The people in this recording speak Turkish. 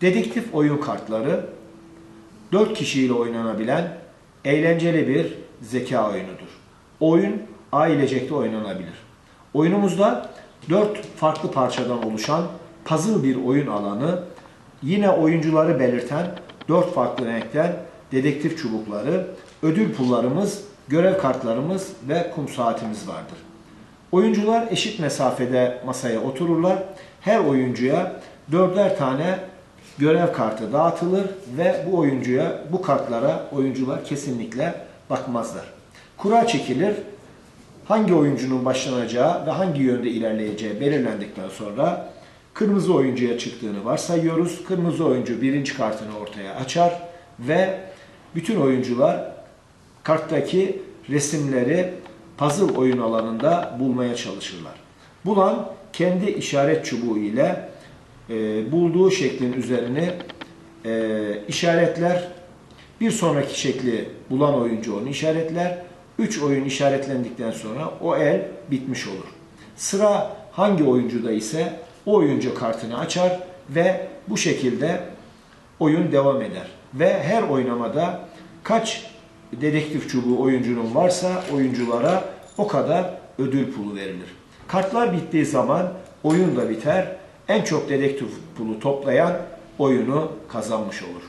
Dedektif oyun kartları 4 kişiyle oynanabilen eğlenceli bir zeka oyunudur. Oyun ailecekte oynanabilir. Oyunumuzda 4 farklı parçadan oluşan puzzle bir oyun alanı, yine oyuncuları belirten 4 farklı renkten dedektif çubukları, ödül pullarımız, görev kartlarımız ve kum saatimiz vardır. Oyuncular eşit mesafede masaya otururlar. Her oyuncuya dörder tane görev kartı dağıtılır ve bu oyuncuya, bu kartlara oyuncular kesinlikle bakmazlar. Kura çekilir. Hangi oyuncunun başlanacağı ve hangi yönde ilerleyeceği belirlendikten sonra kırmızı oyuncuya çıktığını varsayıyoruz. Kırmızı oyuncu birinci kartını ortaya açar ve bütün oyuncular karttaki resimleri puzzle oyun alanında bulmaya çalışırlar. Bulan kendi işaret çubuğu ile e, bulduğu şeklin üzerini e, işaretler. Bir sonraki şekli bulan oyuncu onu işaretler. 3 oyun işaretlendikten sonra o el bitmiş olur. Sıra hangi oyuncuda ise o oyuncu kartını açar ve bu şekilde oyun devam eder. Ve her oynamada kaç dedektif çubuğu oyuncunun varsa oyunculara o kadar ödül pulu verilir. Kartlar bittiği zaman oyun da biter. En çok dedektif pulu toplayan oyunu kazanmış olur.